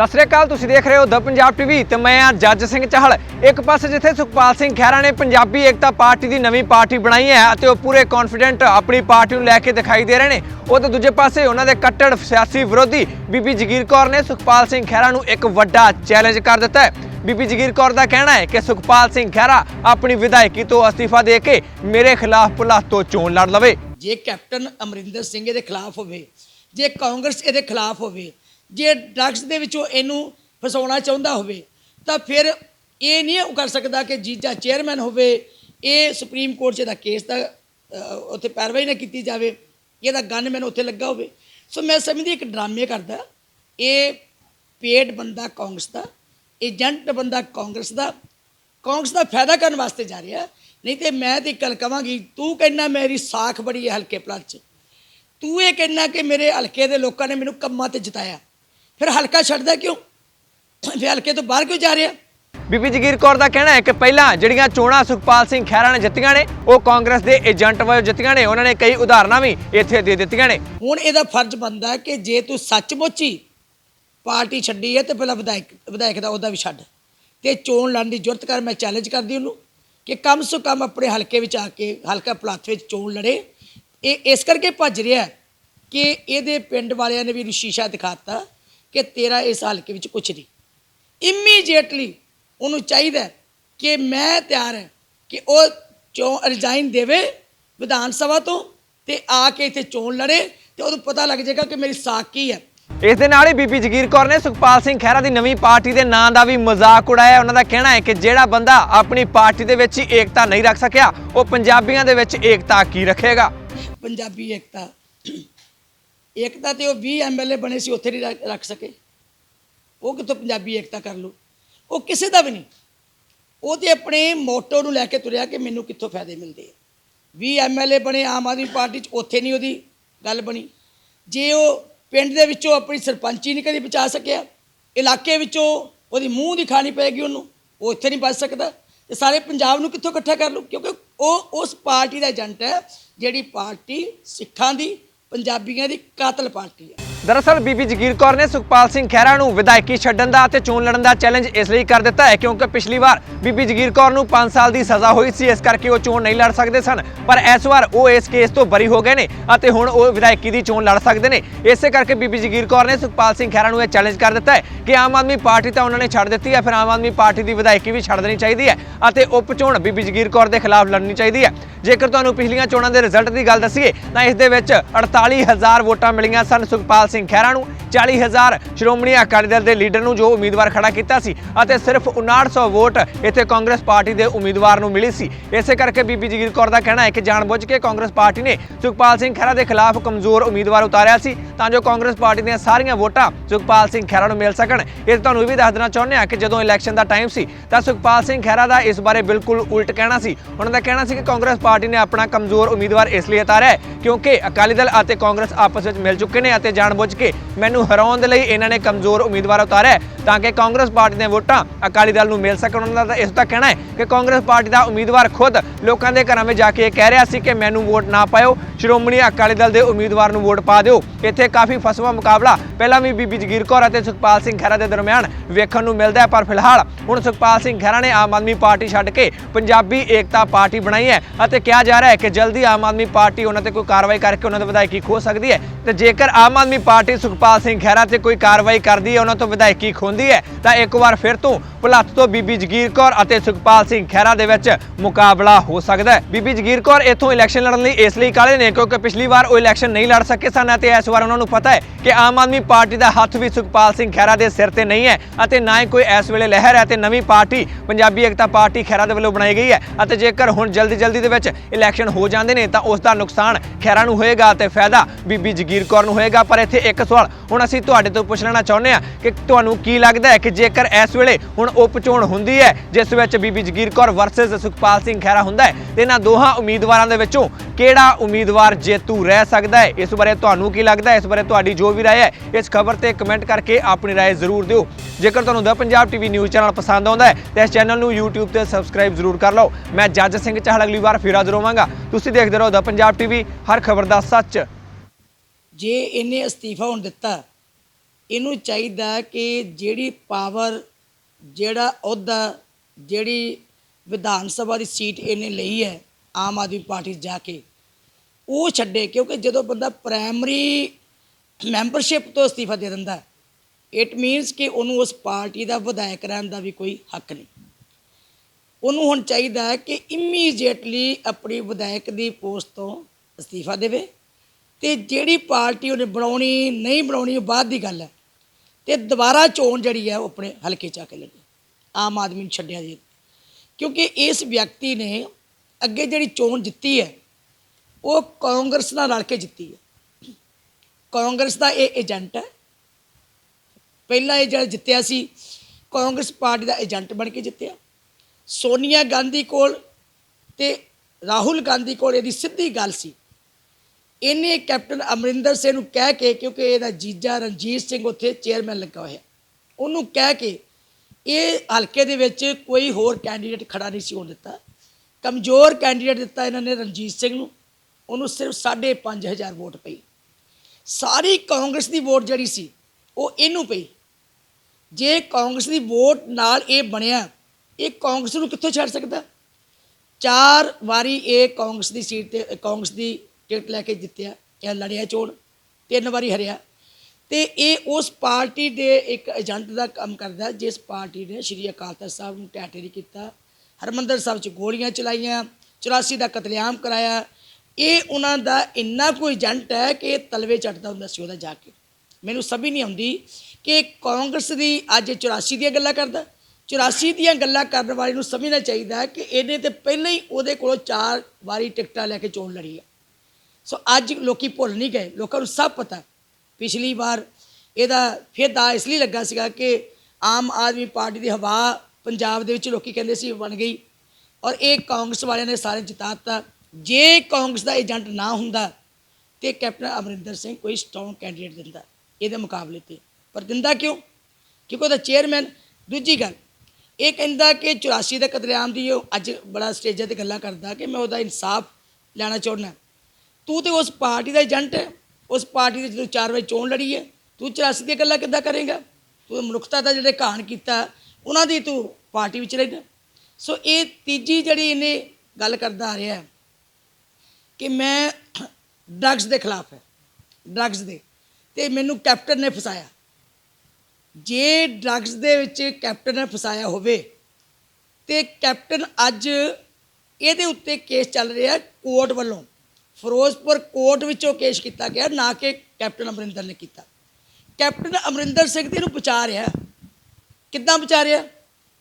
ਸਤਿ ਸ੍ਰੀ ਅਕਾਲ, ਤੁਸੀਂ ਦੇਖ ਰਹੇ ਹੋ ਦ ਪੰਜਾਬ ਟੀਵੀ ਤੇ ਮੈਂ ਆ ਜੱਜ ਸਿੰਘ ਚਾਹਲ। ਇੱਕ ਪਾਸੇ ਜਿੱਥੇ ਸੁਖਪਾਲ ਸਿੰਘ ਖਹਿਰਾ ਨੇ ਪੰਜਾਬੀ ਏਕਤਾ ਪਾਰਟੀ ਦੀ ਨਵੀਂ ਪਾਰਟੀ ਬਣਾਈ ਹੈ ਅਤੇ ਉਹ ਪੂਰੇ ਕੌਨਫੀਡੈਂਟ ਆਪਣੀ ਪਾਰਟੀ ਨੂੰ ਲੈ ਕੇ ਦਿਖਾਈ ਦੇ ਰਹੇ ਨੇ, ਉਹ ਤੇ ਦੂਜੇ ਪਾਸੇ ਉਹਨਾਂ ਦੇ ਕੱਟੜ ਸਿਆਸੀ ਵਿਰੋਧੀ ਬੀਬੀ ਜਗੀਰ ਕੌਰ ਨੇ ਸੁਖਪਾਲ ਸਿੰਘ ਖਹਿਰਾ ਨੂੰ ਇੱਕ ਵੱਡਾ ਚੈਲੰਜ ਕਰ ਦਿੱਤਾ ਹੈ। ਬੀਬੀ ਜਗੀਰ ਕੌਰ ਦਾ ਕਹਿਣਾ ਹੈ ਕਿ ਸੁਖਪਾਲ ਸਿੰਘ ਖਹਿਰਾ ਆਪਣੀ ਵਿਧਾਇਕੀ ਤੋਂ ਅਸਤੀਫਾ ਦੇ ਕੇ ਮੇਰੇ ਖਿਲਾਫ ਭੁਲੱਥ ਤੋਂ ਚੋਣ ਲੜ ਲਵੇ। ਜੇ ਕੈਪਟਨ ਅਮਰਿੰਦਰ ਸਿੰਘ ਇਹਦੇ ਖਿਲਾਫ ਹੋਵੇ, ਜੇ ਕਾਂਗਰਸ ਇਹਦੇ ਖਿਲਾਫ ਹੋਵੇ ਜੇ ਡਰੱਗਸ ਦੇ ਵਿੱਚੋਂ ਇਹਨੂੰ ਫਸਾਉਣਾ ਚਾਹੁੰਦਾ ਹੋਵੇ, ਤਾਂ ਫਿਰ ਇਹ ਨਹੀਂ ਉਹ ਕਰ ਸਕਦਾ ਕਿ ਜੀਜਾ ਚੇਅਰਮੈਨ ਹੋਵੇ, ਇਹ ਸੁਪਰੀਮ ਕੋਰਟ 'ਚ ਇਹਦਾ ਕੇਸ ਦਾ ਉੱਥੇ ਪੈਰਵਾਈ ਨਾ ਕੀਤੀ ਜਾਵੇ, ਇਹਦਾ ਗਨਮੈਨ ਉੱਥੇ ਲੱਗਾ ਹੋਵੇ। ਸੋ ਮੈਂ ਸਮਝਦੀ ਇੱਕ ਡਰਾਮੇ ਕਰਦਾ। ਇਹ ਪੇਡ ਬੰਦਾ ਕਾਂਗਰਸ ਦਾ, ਏਜੰਟ ਬੰਦਾ ਕਾਂਗਰਸ ਦਾ। ਕਾਂਗਰਸ ਦਾ ਫਾਇਦਾ ਕਰਨ ਵਾਸਤੇ ਜਾ ਰਿਹਾ। ਨਹੀਂ ਤੇ ਮੈਂ ਤੇ ਇੱਕ ਗੱਲ ਕਵਾਂਗੀ ਤੂੰ ਕਹਿੰਦਾ ਮੇਰੀ ਸਾਖ ਬੜੀ ਹੈ ਹਲਕੇ ਪਲੱਸ 'ਚ। ਤੂੰ ਇਹ ਕਹਿੰਦਾ ਕਿ ਮੇਰੇ ਹਲਕੇ ਦੇ ਲੋਕਾਂ ਨੇ ਮੈਨੂੰ ਕੰਮਾਂ ਤੇ ਜਿਤਾਇਆ। ਫਿਰ ਹਲਕਾ ਛੱਡਦਾ ਕਿਉਂ? ਫਿਰ ਹਲਕੇ ਤੋਂ ਬਾਹਰ ਕਿਉਂ ਜਾ ਰਿਹਾ? ਬੀਬੀ ਜਗੀਰ ਕੌਰ ਦਾ ਕਹਿਣਾ ਹੈ ਕਿ ਪਹਿਲਾਂ ਜਿਹੜੀਆਂ ਚੋਣਾਂ ਸੁਖਪਾਲ ਸਿੰਘ ਖਹਿਰਾ ਨੇ ਜਿੱਤੀਆਂ ਨੇ ਉਹ ਕਾਂਗਰਸ ਦੇ ਏਜੰਟ ਵਜੋਂ ਜਿੱਤੀਆਂ ਨੇ। ਉਹਨਾਂ ਨੇ ਕਈ ਉਦਾਹਰਨਾਂ ਵੀ ਇੱਥੇ ਦੇ ਦਿੱਤੀਆਂ ਨੇ। ਹੁਣ ਇਹਦਾ ਫਰਜ਼ ਬਣਦਾ ਹੈ ਕਿ ਜੇ ਤੂੰ ਸੱਚਮੁੱਚ ਹੀ ਪਾਰਟੀ ਛੱਡੀ ਹੈ ਤੇ ਪਹਿਲਾਂ ਵਿਧਾਇਕ ਵਿਧਾਇਕ ਦਾ ਉਹਦਾ ਵੀ ਛੱਡ। ਤੇ ਚੋਣ ਲੜਨ ਦੀ ਜ਼ਰੂਰਤ ਕਰ ਮੈਂ ਚੈਲੰਜ ਕਰਦੀ ਉਹਨੂੰ ਕਿ ਕਮ ਸੋ ਕਮ ਆਪਣੇ ਹਲਕੇ ਵਿੱਚ ਆ ਕੇ ਹਲਕਾ ਪਲਾਥ ਵਿੱਚ ਚੋਣ ਲੜੇ। ਇਹ ਇਸ ਕਰਕੇ ਭੱਜ ਰਿਹਾ ਕਿ ਇਹਦੇ ਪਿੰਡ ਵਾਲਿਆਂ ਨੇ ਵੀ ਇਹਨੂੰ ਸ਼ੀਸ਼ਾ ਦਿਖਾਤਾ ਕਿ ਤੇਰਾ ਇਸ ਹਲਕੇ ਵਿੱਚ ਕੁਝ ਨਹੀਂ। ਇਮੀਡੀਏਟਲੀ ਉਹਨੂੰ ਚਾਹੀਦਾ ਕਿ ਮੈਂ ਤਿਆਰ ਹਾਂ ਕਿ ਉਹ ਚੋਣ ਰਿਜ਼ਾਈਨ ਦੇਵੇ ਵਿਧਾਨ ਸਭਾ ਤੋਂ ਤੇ ਆ ਕੇ ਇੱਥੇ ਚੋਣ ਲੜੇ ਤੇ ਉਹਨੂੰ ਪਤਾ ਲੱਗ ਜਾਏਗਾ ਕਿ ਮੇਰੀ ਸਾਖ ਕੀ ਹੈ। ਇਸ ਦੇ ਨਾਲ ਹੀ ਬੀਬੀ ਜਗੀਰ ਕੌਰ ਨੇ ਸੁਖਪਾਲ ਸਿੰਘ ਖਹਿਰਾ ਦੀ ਨਵੀਂ ਪਾਰਟੀ ਦੇ ਨਾਂ ਦਾ ਵੀ ਮਜ਼ਾਕ ਉਡਾਇਆ। ਉਹਨਾਂ ਦਾ ਕਹਿਣਾ ਹੈ ਕਿ ਜਿਹੜਾ ਬੰਦਾ ਆਪਣੀ ਪਾਰਟੀ ਦੇ ਵਿੱਚ ਹੀ ਏਕਤਾ ਨਹੀਂ ਰੱਖ ਸਕਿਆ ਉਹ ਪੰਜਾਬੀਆਂ ਦੇ ਵਿੱਚ ਏਕਤਾ ਕੀ ਰੱਖੇਗਾ? ਪੰਜਾਬੀ ਏਕਤਾ ਏਕਤਾ ਤੇ ਉਹ 20 ਐਮਐਲਏ ਬਣੇ ਸੀ, ਉੱਥੇ ਨਹੀਂ ਰੱਖ- ਰੱਖ ਸਕੇ। ਉਹ ਕਿੱਥੋਂ ਪੰਜਾਬੀ ਏਕਤਾ ਕਰ ਲੂ? ਉਹ ਕਿਸੇ ਦਾ ਵੀ ਨਹੀਂ। ਉਹ ਤੇ ਆਪਣੇ ਮੋਟੋ ਨੂੰ ਲੈ ਕੇ ਤੁਰਿਆ ਕਿ ਮੈਨੂੰ ਕਿੱਥੋਂ ਫਾਇਦੇ ਮਿਲਦੇ ਆ। 20 ਐਮਐਲਏ ਬਣੇ ਆਮ ਆਦਮੀ ਪਾਰਟੀ 'ਚ, ਉੱਥੇ ਨਹੀਂ ਉਹਦੀ ਗੱਲ ਬਣੀ। ਜੇ ਉਹ ਪਿੰਡ ਦੇ ਵਿੱਚੋਂ ਆਪਣੀ ਸਰਪੰਚੀ ਨਹੀਂ ਕਦੀ ਬਚਾ ਸਕਿਆ, ਇਲਾਕੇ ਵਿੱਚੋਂ ਉਹਦੀ ਮੂੰਹ ਦੀ ਖਾਣੀ ਪਏਗੀ ਉਹਨੂੰ, ਉਹ ਇੱਥੇ ਨਹੀਂ ਬਚ ਸਕਦਾ। ਤੇ ਸਾਰੇ ਪੰਜਾਬ ਨੂੰ ਕਿੱਥੋਂ ਇਕੱਠਾ ਕਰ ਲੂ? ਕਿਉਂਕਿ ਉਹ ਉਸ ਪਾਰਟੀ ਦਾ ਏਜੰਟ ਹੈ, ਜਿਹੜੀ ਪਾਰਟੀ ਸਿੱਖਾਂ ਦੀ ਪੰਜਾਬੀਆਂ ਦੀ ਕਾਤਲ ਪਾਰਟੀ ਆ। ਦਰਅਸਲ ਬੀਬੀ ਜਗੀਰ ਕੌਰ ਨੇ ਸੁਖਪਾਲ ਸਿੰਘ ਖਹਿਰਾ ਨੂੰ ਵਿਧਾਇਕੀ ਛੱਡਣ ਦਾ ਅਤੇ ਚੋਣ ਲੜਨ ਦਾ ਚੈਲੰਜ ਇਸ ਲਈ ਕਰ ਦਿੱਤਾ ਹੈ ਕਿਉਂਕਿ ਪਿਛਲੀ ਵਾਰ ਬੀਬੀ ਜਗੀਰ ਕੌਰ ਨੂੰ 5 ਸਾਲ ਦੀ ਸਜ਼ਾ ਹੋਈ ਸੀ, ਇਸ ਕਰਕੇ ਉਹ ਚੋਣ ਨਹੀਂ ਲੜ ਸਕਦੇ ਸਨ। ਪਰ ਇਸ ਵਾਰ ਉਹ ਇਸ ਕੇਸ ਤੋਂ ਬਰੀ ਹੋ ਗਏ ਨੇ ਅਤੇ ਹੁਣ ਉਹ ਵਿਧਾਇਕੀ ਦੀ ਚੋਣ ਲੜ ਸਕਦੇ ਨੇ। ਇਸੇ ਕਰਕੇ ਬੀਬੀ ਜਗੀਰ ਕੌਰ ਨੇ ਸੁਖਪਾਲ ਸਿੰਘ ਖਹਿਰਾ ਨੂੰ ਇਹ ਚੈਲੰਜ ਕਰ ਦਿੱਤਾ ਹੈ ਕਿ ਆਮ ਆਦਮੀ ਪਾਰਟੀ ਤਾਂ ਉਹਨਾਂ ਨੇ ਛੱਡ ਦਿੱਤੀ ਹੈ, ਫਿਰ ਆਮ ਆਦਮੀ ਪਾਰਟੀ ਦੀ ਵਿਧਾਇਕੀ ਵੀ ਛੱਡ ਦੇਣੀ ਚਾਹੀਦੀ ਹੈ ਅਤੇ ਉਪ ਚੋਣ ਬੀਬੀ ਜਗੀਰ ਕੌਰ ਦੇ ਖਿਲਾਫ ਲੜਨੀ ਚਾਹੀਦੀ ਹੈ। ਜੇਕਰ ਤੁਹਾਨੂੰ ਪਿਛਲੀਆਂ ਚੋਣਾਂ ਦੇ ਰਿਜ਼ਲਟ ਦੀ ਗੱਲ ਦੱਸੀਏ, ਤਾਂ ਇਸ ਦੇ ਵਿੱਚ 48000 ਵੋਟਾਂ ਮਿਲੀਆਂ ਸਨ ਸੁਖਪਾਲ ਸਿੰਘ ਖਹਿਰਾ ਨੂੰ 40000 ਸ਼੍ਰੋਮਣੀ ਅਕਾਲੀ ਦਲ ਦੇ ਲੀਡਰ ਨੂੰ ਜੋ ਉਮੀਦਵਾਰ ਖੜਾ ਕੀਤਾ ਸੀ ਅਤੇ ਸਿਰਫ 5900 ਵੋਟ ਇੱਥੇ ਕਾਂਗਰਸ ਪਾਰਟੀ ਦੇ ਉਮੀਦਵਾਰ ਨੂੰ ਮਿਲੀ ਸੀ। ਇਸੇ ਕਰਕੇ ਬੀਬੀ ਜਗੀਰ ਕੌਰ ਦਾ ਕਹਿਣਾ ਹੈ ਕਿ ਜਾਣਬੁੱਝ ਕੇ ਕਾਂਗਰਸ ਪਾਰਟੀ ਨੇ ਸੁਖਪਾਲ ਸਿੰਘ ਖਹਿਰਾ ਦੇ ਖਿਲਾਫ ਕਮਜ਼ੋਰ ਉਮੀਦਵਾਰ ਉਤਾਰਿਆ ਸੀ, ਤਾਂ ਜੋ ਕਾਂਗਰਸ ਪਾਰਟੀ ਦੀਆਂ ਸਾਰੀਆਂ ਵੋਟਾਂ ਸੁਖਪਾਲ ਸਿੰਘ ਖਹਿਰਾ ਨੂੰ ਮਿਲ ਸਕਣ। ਇਹ ਤੁਹਾਨੂੰ ਇਹ ਵੀ ਦੱਸ ਦੇਣਾ ਚਾਹੁੰਦੇ ਹਾਂ ਕਿ ਜਦੋਂ ਇਲੈਕਸ਼ਨ ਦਾ ਟਾਈਮ ਸੀ, ਤਾਂ ਸੁਖਪਾਲ ਸਿੰਘ ਖਹਿਰਾ ਦਾ ਇਸ ਬਾਰੇ ਬਿਲਕੁਲ ਉਲਟ ਕਹਿਣਾ ਸੀ। ਉਹਨਾਂ ਦਾ ਕਹਿਣਾ ਸੀ ਕਿ ਕਾਂਗਰਸ ਪਾਰਟੀ ਨੇ ਆਪਣਾ ਕਮਜ਼ੋਰ ਉਮੀਦਵਾਰ ਇਸ ਲਈ ਉਤਾਰਿਆ ਹੈ, ਕਿਉਂਕਿ ਅਕਾਲੀ ਦਲ ਅਤੇ ਕਾਂਗਰਸ ਆਪਸ ਵਿੱਚ ਮਿਲ ਚੁੱਕੇ ਨੇ ਅਤੇ ਜਾਣਬੁੱਝ ਕੇ ਮੈਨੂੰ ਹਰਾਉਣ ਦੇ ਲਈ ਇਹਨਾਂ ਨੇ ਕਮਜ਼ੋਰ ਉਮੀਦਵਾਰ ਉਤਾਰਿਆ ਤਾਂ ਕਿ ਕਾਂਗਰਸ ਪਾਰਟੀ ਦੀਆਂ ਵੋਟਾਂ ਅਕਾਲੀ ਦਲ ਨੂੰ ਮਿਲ ਸਕਣ, ਉਹਨਾਂ ਦਾ ਇਸ ਦਾ ਕਹਿਣਾ ਹੈ ਕਿ ਕਾਂਗਰਸ ਪਾਰਟੀ ਦਾ ਉਮੀਦਵਾਰ ਖੁਦ ਲੋਕਾਂ ਦੇ ਘਰਾਂ ਵਿੱਚ ਜਾ ਕੇ ਇਹ ਕਹਿ ਰਿਹਾ ਸੀ ਕਿ ਮੈਨੂੰ ਵੋਟ ਨਾ ਪਾਇਓ। ਸ਼੍ਰੋਮਣੀ ਅਕਾਲੀ ਦਲ ਦੇ ਉਮੀਦਵਾਰ ਨੂੰ ਵੋਟ ਪਾ ਦਿਓ। ਇੱਥੇ ਕਾਫੀ ਫਸਵਾ ਮੁਕਾਬਲਾ ਪਹਿਲਾਂ ਵੀ ਬੀਬੀ ਜਗੀਰ ਕੌਰ ਅਤੇ ਸੁਖਪਾਲ ਸਿੰਘ ਖਹਿਰਾ ਦੇ ਦਰਮਿਆਨ ਵੇਖਣ ਨੂੰ ਮਿਲਦਾ ਹੈ, ਪਰ ਫਿਲਹਾਲ ਹੁਣ ਸੁਖਪਾਲ ਸਿੰਘ ਖਹਿਰਾ ਨੇ ਆਮ ਆਦਮੀ ਪਾਰਟੀ ਛੱਡ ਕੇ ਪੰਜਾਬੀ ਏਕਤਾ ਪਾਰਟੀ ਬਣਾਈ ਹੈ ਅਤੇ ਕਿਹਾ ਜਾ ਰਿਹਾ ਹੈ ਕਿ ਜਲਦੀ ਆਮ ਆਦਮੀ ਪਾਰਟੀ ਉਹਨਾਂ ਤੇ ਕੋਈ ਕਾਰਵਾਈ ਕਰਕੇ ਉਹਨਾਂ ਦੇ ਵਿਧਾਇਕੀ ਖੋ ਸਕਦੀ ਹੈ। ਤੇ ਜੇਕਰ ਆਮ ਆਦਮੀ ਪਾਰਟੀ ਸੁਖਪਾਲ ਸਿੰਘ ਸਿੰਘ ਖਹਿਰਾ ਤੇ ਕੋਈ ਕਾਰਵਾਈ ਕਰਦੀ ਹੈ, ਉਹਨਾਂ ਤੋਂ ਵਿਧਾਇਕੀ ਖੋਂਦੀ ਹੈ, ਤਾਂ ਇੱਕ ਵਾਰ ਫਿਰ ਤੋਂ ਭੁਲੱਥ ਤੋਂ ਬੀਬੀ ਜਗੀਰ ਕੌਰ ਅਤੇ ਸੁਖਪਾਲ ਸਿੰਘ ਖਹਿਰਾ ਦੇ ਵਿੱਚ ਮੁਕਾਬਲਾ ਹੋ ਸਕਦਾ ਹੈ। ਬੀਬੀ ਜਗੀਰ ਕੌਰ ਇੱਥੋਂ ਇਲੈਕਸ਼ਨ ਲੜਨ ਲਈ ਇਸ ਲਈ ਕਾਲੇ ਨੇ, ਕਿਉਂਕਿ ਪਿਛਲੀ ਵਾਰ ਉਹ ਇਲੈਕਸ਼ਨ ਨਹੀਂ ਲੜ ਸਕੇ ਸਨ ਅਤੇ ਇਸ ਵਾਰ ਉਹਨਾਂ ਨੂੰ ਪਤਾ ਹੈ ਕਿ ਆਮ ਆਦਮੀ ਪਾਰਟੀ ਦਾ ਹੱਥ ਵੀ ਸੁਖਪਾਲ ਸਿੰਘ ਖਹਿਰਾ ਦੇ ਸਿਰ ਤੇ ਨਹੀਂ ਹੈ ਅਤੇ ਨਾ ਹੀ ਕੋਈ ਇਸ ਵੇਲੇ ਲਹਿਰ ਹੈ ਤੇ ਨਵੀਂ ਪਾਰਟੀ, ਪੰਜਾਬੀ ਏਕਤਾ ਪਾਰਟੀ ਖਹਿਰਾ ਦੇ ਵੱਲੋਂ ਬਣਾਈ ਗਈ ਹੈ ਅਤੇ ਜੇਕਰ ਹੁਣ ਜਲਦੀ ਜਲਦੀ ਦੇ ਵਿੱਚ ਇਲੈਕਸ਼ਨ ਹੋ ਜਾਂਦੇ ਨੇ, ਤਾਂ ਉਸ ਦਾ ਨੁਕਸਾਨ ਖਹਿਰਾ ਨੂੰ ਹੋਏਗਾ ਤੇ ਫਾਇਦਾ ਬੀਬੀ ਜਗੀਰ ਕੌਰ ਨੂੰ ਹੋਏਗਾ। ਪਰ ਇੱਥੇ ਇੱਕ ਸਵਾਲ, ਹੁਣ ਅਸੀਂ ਤੁਹਾਡੇ ਤੋਂ ਪੁੱਛ ਲੈਣਾ ਚਾਹੁੰਦੇ ਹਾਂ ਕਿ ਤੁਹਾਨੂੰ ਕੀ ਲੱਗਦਾ ਹੈ ਕਿ ਜੇਕਰ ਇਸ ਵੇਲੇ ਹੁਣ ਉਪ ਹੁੰਦੀ ਹੈ, ਜਿਸ ਵਿੱਚ ਬੀਬੀ ਜਗੀਰ ਕੌਰ ਵਰਸਸ ਸੁਖਪਾਲ ਸਿੰਘ ਖਹਿਰਾ ਹੁੰਦਾ ਹੈ, ਤੇ ਇਹਨਾਂ ਦੋਹਾਂ ਉਮੀਦਵਾਰਾਂ ਦੇ ਵਿੱਚੋਂ ਕਿਹੜਾ ਉਮੀਦਵਾਰ ਜੇਤੂ ਰਹਿ ਸਕਦਾ ਹੈ? ਇਸ ਬਾਰੇ ਤੁਹਾਨੂੰ ਕੀ ਲੱਗਦਾ ਹੈ? ਇਸ ਬਾਰੇ ਤੁਹਾਡੀ ਜੋ ਵੀ ਰਾਏ ਹੈ, ਇਸ ਖਬਰ ਤੇ ਕਮੈਂਟ ਕਰਕੇ ਆਪਣੀ ਰਾਏ ਜ਼ਰੂਰ ਦਿਓ। ਜੇਕਰ ਤੁਹਾਨੂੰ the Punjab TV news channel ਪਸੰਦ ਆਉਂਦਾ ਹੈ, ਤਾਂ ਇਸ ਚੈਨਲ ਨੂੰ YouTube ਤੇ ਸਬਸਕ੍ਰਾਈਬ ਜ਼ਰੂਰ ਕਰ ਲਓ। ਮੈਂ ਜੱਜ ਸਿੰਘ ਚਾਹਲ ਅਗਲੀ ਵਾਰ ਫਿਰ ਹਾਜ਼ਰ ਹੋਵਾਂਗਾ। ਤੁਸੀਂ ਦੇਖਦੇ ਰਹੋ ਦ ਪੰਜਾਬ ਟੀਵੀ ਹਰ ਖਬਰ ਦਾ ਸੱਚ। ਜੇ ਇਹਨੇ ਅਸਤੀਫਾ ਹੁਣ ਦਿੱਤਾ ਇਹਨੂੰ ਚਾਹੀਦਾ ਕਿ ਜਿਹੜੀ ਪਾਵਰ ਜਿਹੜਾ ਅਹੁਦਾ, ਜਿਹੜੀ ਵਿਧਾਨ ਸਭਾ ਦੀ ਸੀਟ ਇਹਨੇ ਲਈ ਹੈ, ਆਮ ਆਦਮੀ ਪਾਰਟੀ 'ਚ ਜਾ ਕੇ, ਉਹ ਛੱਡੇ। ਕਿਉਂਕਿ ਜਦੋਂ ਬੰਦਾ ਪ੍ਰਾਇਮਰੀ ਮੈਂਬਰਸ਼ਿਪ ਤੋਂ ਅਸਤੀਫਾ ਦੇ ਦਿੰਦਾ ਇਟ ਮੀਨਸ ਕਿ ਉਹਨੂੰ ਉਸ ਪਾਰਟੀ ਦਾ ਵਿਧਾਇਕ ਰਹਿਣ ਦਾ ਵੀ ਕੋਈ ਹੱਕ ਨਹੀਂ। ਉਹਨੂੰ ਹੁਣ ਚਾਹੀਦਾ ਹੈ ਕਿ ਇਮੀਡੀਏਟਲੀ ਆਪਣੀ ਵਿਧਾਇਕ ਦੀ ਪੋਸਟ ਤੋਂ ਅਸਤੀਫਾ ਦੇਵੇ ਤੇ ਜਿਹੜੀ ਪਾਰਟੀ ਉਹਨੇ ਬਣਾਉਣੀ, ਨਹੀਂ ਬਣਾਉਣੀ, ਉਹ ਬਾਅਦ ਦੀ ਗੱਲ ਹੈ। ਤੇ ਦੁਬਾਰਾ ਚੋਣ ਜਿਹੜੀ ਹੈ ਉਹ ਆਪਣੇ ਹਲਕੇ ਚ ਆ ਕੇ ਲੜੇ। ਆਮ ਆਦਮੀ ਨੂੰ ਛੱਡਿਆ ਜੀ। ਕਿਉਂਕਿ ਇਸ ਵਿਅਕਤੀ ਨੇ ਅੱਗੇ ਜਿਹੜੀ ਚੋਣ ਜਿੱਤੀ ਹੈ, ਉਹ ਕਾਂਗਰਸ ਨਾਲ ਰਲ ਕੇ ਜਿੱਤੀ ਹੈ। ਕਾਂਗਰਸ ਦਾ ਇਹ ਏਜੰਟ ਹੈ। ਪਹਿਲਾਂ ਇਹ ਜਿਹੜਾ ਜਿੱਤਿਆ ਸੀ, ਕਾਂਗਰਸ ਪਾਰਟੀ ਦਾ ਏਜੰਟ ਬਣ ਕੇ ਜਿੱਤਿਆ। ਸੋਨੀਆ ਗਾਂਧੀ ਕੋਲ ਤੇ ਰਾਹੁਲ ਗਾਂਧੀ ਕੋਲ ਇਹਦੀ ਸਿੱਧੀ ਗੱਲ ਸੀ ਇਹਨੇ ਕੈਪਟਨ ਅਮਰਿੰਦਰ ਸਿੰਘ ਨੂੰ ਕਹਿ ਕੇ, ਕਿਉਂਕਿ ਇਹਦਾ ਜੀਜਾ ਰਣਜੀਤ ਸਿੰਘ ਉੱਥੇ ਚੇਅਰਮੈਨ ਲੱਗਾ ਹੋਇਆ, ਉਹਨੂੰ ਕਹਿ ਕੇ ਇਹ ਹਲਕੇ ਦੇ ਵਿੱਚ ਕੋਈ ਹੋਰ ਕੈਂਡੀਡੇਟ ਖੜਾ ਨਹੀਂ ਸੀ ਹੋਣ ਦਿੱਤਾ। ਕਮਜ਼ੋਰ ਕੈਂਡੀਡੇਟ ਦਿੱਤਾ ਇਹਨਾਂ ਨੇ ਰਣਜੀਤ ਸਿੰਘ ਨੂੰ, ਉਹਨੂੰ ਸਿਰਫ 5.5000 ਵੋਟ ਪਈ। ਸਾਰੀ ਕਾਂਗਰਸ ਦੀ ਵੋਟ ਜਿਹੜੀ ਸੀ, ਉਹ ਇਹਨੂੰ ਪਈ। ਜੇ ਕਾਂਗਰਸ ਦੀ ਵੋਟ ਨਾਲ ਇਹ ਬਣਿਆ, ਇਹ ਕਾਂਗਰਸ ਨੂੰ ਕਿੱਥੋਂ ਛੱਡ ਸਕਦਾ? ਚਾਰ ਵਾਰੀ ਇਹ ਕਾਂਗਰਸ ਦੀ ਸੀਟ ਤੇ, ਕਾਂਗਰਸ ਦੀ ਟਿਕਟ ਲੈ ਕੇ ਜਿੱਤਿਆ ਇਹ ਲੜਿਆ ਚੋਣ, ਤਿੰਨ ਵਾਰੀ ਹਰਿਆ। ਤੇ ਇਹ ਉਸ ਪਾਰਟੀ ਦੇ ਇੱਕ ਏਜੰਟ ਦਾ ਕੰਮ ਕਰਦਾ, ਜਿਸ ਪਾਰਟੀ ਨੇ ਸ਼੍ਰੀ ਅਕਾਲ ਤਖਤ ਸਾਹਿਬ ਨੂੰ ਟੈਟੇਰੀ ਕੀਤਾ। ਹਰਮੰਦਰ ਸਾਹਿਬ 'ਚ ਗੋਲੀਆਂ ਚਲਾਈਆਂ 84 ਦਾ ਕਤਲੇਆਮ ਕਰਾਇਆ। ਇਹ ਉਹਨਾਂ ਦਾ ਇੰਨਾ ਕੋਈ ਏਜੰਟ ਹੈ ਕਿ ਇਹ ਤਲਵੇ ਚੱਟਦਾ ਹੁੰਦਾ ਸੀ ਉਹਦਾ ਜਾ ਕੇ। ਮੈਨੂੰ ਸਮਝ ਨਹੀਂ ਆਉਂਦੀ ਕਿ ਕਾਂਗਰਸ ਦੀ ਅੱਜ 84 ਦੀਆਂ ਗੱਲਾਂ ਕਰਦਾ। 84 ਦੀਆਂ ਗੱਲਾਂ ਕਰਨ ਵਾਲੇ ਨੂੰ ਸਮਝਣਾ ਚਾਹੀਦਾ ਕਿ ਇਹਨੇ ਤੇ ਪਹਿਲਾਂ ਹੀ ਉਹਦੇ ਕੋਲੋਂ ਚਾਰ ਵਾਰੀ ਟਿਕਟਾਂ ਲੈ ਕੇ ਚੋਣ ਲੜੀ ਹੈ ਸੋ ਅੱਜ ਲੋਕੀ ਭੁੱਲ ਨਹੀਂ ਗਏ। ਲੋਕਾਂ ਨੂੰ ਸਭ ਪਤਾ ਪਿਛਲੀ ਵਾਰ ਇਹਦਾ ਫਿਰ ਦਾ ਇਸ ਲਈ ਲੱਗਾ ਸੀਗਾ ਕਿ ਆਮ ਆਦਮੀ ਪਾਰਟੀ ਦੀ ਹਵਾ ਪੰਜਾਬ ਦੇ ਵਿੱਚ ਲੋਕੀ ਕਹਿੰਦੇ ਸੀ ਬਣ ਗਈ ਔਰ ਇਹ ਕਾਂਗਰਸ ਵਾਲਿਆਂ ਨੇ ਸਾਰੇ ਜਿਤਾਤਾ। ਜੇ ਕਾਂਗਰਸ ਦਾ ਏਜੰਟ ਨਾ ਹੁੰਦਾ ਤੇ ਕੈਪਟਨ ਅਮਰਿੰਦਰ ਸਿੰਘ ਕੋਈ ਸਟਰੋਂਗ ਕੈਂਡੀਡੇਟ ਦਿੰਦਾ। ਇਹਦੇ ਮੁਕਾਬਲੇ ਤੇ। ਪਰ ਦਿੰਦਾ ਕਿਉਂ? ਕਿਉਂਕਿ ਉਹਦਾ ਚੇਅਰਮੈਨ ਦੂਜੀ ਗੱਲ, ਇਹ ਕਹਿੰਦਾ ਕਿ 84 ਦਾ ਕਤਲੇਆਮ ਦੀ ਉਹ ਅੱਜ ਬੜਾ ਸਟੇਜਾਂ ਤੇ ਗੱਲਾਂ ਕਰਦਾ ਕਿ ਮੈਂ ਉਹਦਾ ਇਨਸਾਫ ਲੈਣਾ ਚਾਹੁੰਦਾ। ਤੂੰ ਤੇ ਉਸ ਪਾਰਟੀ ਦਾ ਏਜੰਟ ਹੈ, ਉਸ ਪਾਰਟੀ ਦੇ ਜਦੋਂ ਚਾਰ ਵਜੇ ਚੋਣ ਲੜੀ ਹੈ, ਤੂੰ 84 ਦੀਆਂ ਗੱਲਾਂ ਕਿੱਦਾਂ ਕਰੇਗਾ? ਤੂੰ ਮਨੁੱਖਤਾ ਦਾ ਜਿਹੜੇ ਕਹਾਣ ਕੀਤਾ, ਉਹਨਾਂ ਦੀ ਤੂੰ ਪਾਰਟੀ ਵਿੱਚ ਰਹਿਣਾ ਸੋ ਇਹ ਤੀਜੀ ਜਿਹੜੀ ਇਹਨੇ ਗੱਲ ਕਰਦਾ ਆ ਰਿਹਾ ਹੈ ਕਿ ਮੈਂ ਡਰੱਗਸ ਦੇ ਖਿਲਾਫ ਹੈ, ਡਰੱਗਸ ਦੇ। ਤੇ ਮੈਨੂੰ ਕੈਪਟਨ ਨੇ ਫਸਾਇਆ। ਜੇ ਡਰੱਗਸ ਦੇ ਵਿੱਚ ਕੈਪਟਨ ਨੇ ਫਸਾਇਆ ਹੋਵੇ, ਤੇ ਕੈਪਟਨ ਅੱਜ ਇਹਦੇ ਉੱਤੇ ਕੇਸ ਚੱਲ ਰਿਹਾ ਕੋਰਟ ਵੱਲੋਂ। ਫਿਰੋਜ਼ਪੁਰ ਕੋਰਟ ਵਿੱਚੋਂ ਕੇਸ ਕੀਤਾ ਗਿਆ, ਨਾ ਕਿ ਕੈਪਟਨ ਅਮਰਿੰਦਰ ਨੇ ਕੀਤਾ। ਕੈਪਟਨ ਅਮਰਿੰਦਰ ਸਿੰਘ ਤੇ ਇਹਨੂੰ ਬਚਾ ਰਿਹਾ। ਕਿੱਦਾਂ ਬਚਾ ਰਿਹਾ?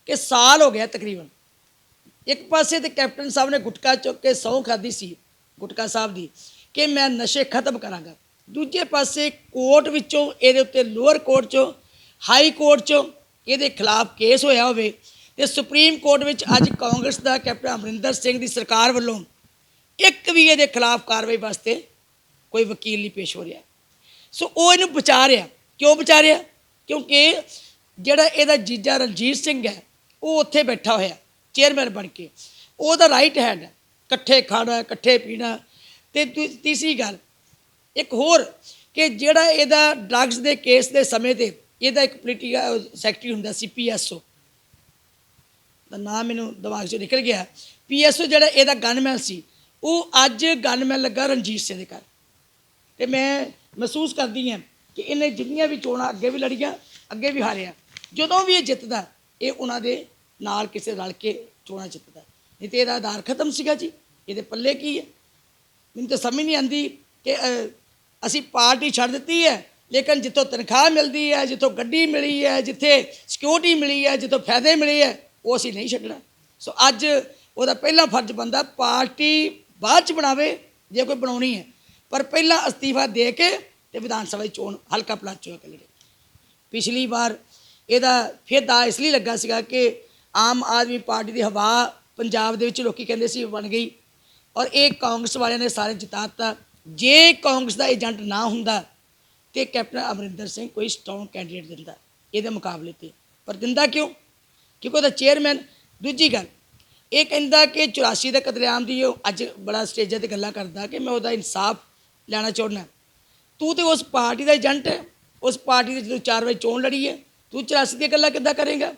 ਕਿ ਸਾਲ ਹੋ ਗਿਆ ਤਕਰੀਬਨ। ਇੱਕ ਪਾਸੇ ਤੇ ਕੈਪਟਨ ਸਾਹਿਬ ਨੇ ਗੁਟਕਾ ਚੁੱਕ ਕੇ ਸਹੁੰ ਖਾਦੀ ਸੀ, ਗੁਟਕਾ ਸਾਹਿਬ ਦੀ, ਕਿ ਮੈਂ ਨਸ਼ੇ ਖਤਮ ਕਰਾਂਗਾ। ਦੂਜੇ ਪਾਸੇ ਕੋਰਟ ਵਿੱਚੋਂ, ਇਹਦੇ ਉੱਤੇ ਲੋਅਰ ਕੋਰਟ ਚੋਂ, ਹਾਈ ਕੋਰਟ ਚੋਂ ਇਹਦੇ ਖਿਲਾਫ ਕੇਸ ਹੋਇਆ ਹੋਵੇ ਤੇ ਸੁਪਰੀਮ ਕੋਰਟ ਵਿੱਚ ਅੱਜ ਕਾਂਗਰਸ ਦਾ ਕੈਪਟਨ ਅਮਰਿੰਦਰ ਸਿੰਘ ਦੀ ਸਰਕਾਰ ਵੱਲੋਂ ਇੱਕ ਵੀ ਇਹਦੇ ਖਿਲਾਫ ਕਾਰਵਾਈ ਵਾਸਤੇ ਕੋਈ ਵਕੀਲ ਨਹੀਂ ਪੇਸ਼ ਹੋ ਰਿਹਾ। ਸੋ ਉਹ ਇਹਨੂੰ ਬਚਾ ਰਿਹਾ। ਕਿਉਂ ਬਚਾ ਰਿਹਾ? ਕਿਉਂਕਿ ਜਿਹੜਾ ਇਹਦਾ ਜੀਜਾ ਰਣਜੀਤ ਸਿੰਘ ਹੈ, ਉਹ ਉੱਥੇ ਬੈਠਾ ਹੋਇਆ, ਚੇਅਰਮੈਨ ਬਣ ਕੇ। ਉਹਦਾ ਰਾਈਟ ਹੈਂਡ ਇਕੱਠੇ ਖਾਣਾ, ਇਕੱਠੇ ਪੀਣਾ। ਤੇ ਦੂ- ਤੀਸਰੀ ਗੱਲ, ਇੱਕ ਹੋਰ ਕਿ ਜਿਹੜਾ ਇਹਦਾ ਡਰੱਗਸ ਦੇ ਕੇਸ ਦੇ ਸਮੇਂ ਤੇ ਇਹਦਾ ਇੱਕ ਪੋਲੀਟੀਕਲ ਸੈਕਟਰੀ ਹੁੰਦਾ ਸੀ ਪੀਐਸਓ ਦਾ ਨਾਮ ਮੈਨੂੰ ਦਿਮਾਗ 'ਚੋਂ ਨਿਕਲ ਗਿਆ। ਪੀਐਸਓ ਜਿਹੜਾ ਇਹਦਾ ਗਨਮੈਨ ਸੀ ਉਹ ਅੱਜ ਗੱਲ ਮੈਂ ਲੱਗਾ ਰਣਜੀਤ ਸਿੰਘ ਦੇ ਘਰ। ਤੇ ਮੈਂ ਮਹਿਸੂਸ ਕਰਦੀ ਹਾਂ ਕਿ ਇਹਨੇ ਜਿੰਨੀਆਂ ਵੀ ਚੋਣਾਂ ਅੱਗੇ ਵੀ ਲੜੀਆਂ, ਅੱਗੇ ਵੀ ਹਾਰਿਆ, ਜਦੋਂ ਵੀ ਇਹ ਜਿੱਤਦਾ, ਇਹ ਉਹਨਾਂ ਦੇ ਨਾਲ ਕਿਸੇ ਰਲ ਕੇ ਚੋਣਾਂ ਜਿੱਤਦਾ। ਨਹੀਂ ਤੇ ਇਹਦਾ ਆਧਾਰ ਖਤਮ ਸੀਗਾ ਜੀ, ਇਹਦੇ ਪੱਲੇ ਕੀ ਹੈ? ਮੈਨੂੰ ਤਾਂ ਸਮਝ ਨਹੀਂ ਆਂਦੀ ਕਿ ਅਸੀਂ ਪਾਰਟੀ ਛੱਡ ਦਿੱਤੀ ਹੈ, ਲੇਕਿਨ ਜਿੱਥੋਂ ਤਨਖਾਹ ਮਿਲਦੀ ਹੈ, ਜਿੱਥੋਂ ਗੱਡੀ ਮਿਲੀ ਹੈ, ਜਿੱਥੇ ਸਿਕਿਉਰਿਟੀ ਮਿਲੀ ਹੈ, ਜਿੱਥੋਂ ਫਾਇਦੇ ਮਿਲੇ ਹੈ, ਉਹ ਅਸੀਂ ਨਹੀਂ ਛੱਡਣਾ। ਸੋ ਅੱਜ ਉਹਦਾ ਪਹਿਲਾ ਫਰਜ਼ ਬੰਦਾ ਪਾਰਟੀ ਬਾਅਦ ਚ ਬਣਾਵੇ, ਜੇ ਕੋਈ ਬਣਾਉਣੀ ਹੈ। ਪਰ ਪਹਿਲਾਂ ਅਸਤੀਫਾ ਦੇ ਕੇ ਤੇ ਵਿਧਾਨ ਸਭਾ ਦੀ ਚੋਣ, ਹਲਕਾ ਪਲਾਟ ਚੋਂ ਕੇ ਲੜੇ। ਪਿਛਲੀ ਵਾਰ ਇਹਦਾ ਫਿਰ ਦਾ ਇਸ ਲਈ ਲੱਗਾ ਸੀਗਾ ਕਿ ਆਮ ਆਦਮੀ ਪਾਰਟੀ ਦੀ ਹਵਾ ਪੰਜਾਬ ਦੇ ਵਿੱਚ ਲੋਕੀ ਕਹਿੰਦੇ ਸੀ ਬਣ ਗਈ ਔਰ ਇਹ ਕਾਂਗਰਸ ਵਾਲਿਆਂ ਨੇ ਸਾਰੇ ਜਿਤਾਤਾ ਜੇ ਕਾਂਗਰਸ ਦਾ ਏਜੰਟ ਨਾ ਹੁੰਦਾ ਤੇ ਕੈਪਟਨ ਅਮਰਿੰਦਰ ਸਿੰਘ ਕੋਈ ਸਟਰੋਂਗ ਕੈਂਡੀਡੇਟ ਦਿੰਦਾ, ਇਹਦੇ ਮੁਕਾਬਲੇ ਤੇ। ਪਰ ਦਿੰਦਾ ਕਿਉਂ? ਕਿਉਂਕਿ ਉਹਦਾ ਚੇਅਰਮੈਨ, ਦੂਜੀ ਗੱਲ ਇਹ ਕਹਿੰਦਾ ਕਿ 84 ਦੇ ਕਤਲੇਆਮ ਦੀ ਉਹ ਅੱਜ ਬੜਾ ਸਟੇਜਾਂ ਤੇ ਗੱਲਾਂ ਕਰਦਾ ਕਿ ਮੈਂ ਉਹਦਾ ਇਨਸਾਫ ਲੈਣਾ ਚਾਹੁੰਦਾ। ਤੂੰ ਤੇ ਉਸ ਪਾਰਟੀ ਦਾ ਏਜੰਟ ਹੈ, ਉਸ ਪਾਰਟੀ ਦੇ ਜਦੋਂ 4 ਵਜੇ ਚੋਣ ਲੜੀ ਹੈ, ਤੂੰ 84 ਦੀਆਂ ਗੱਲਾਂ ਕਿੱਦਾਂ ਕਰੇਗਾ?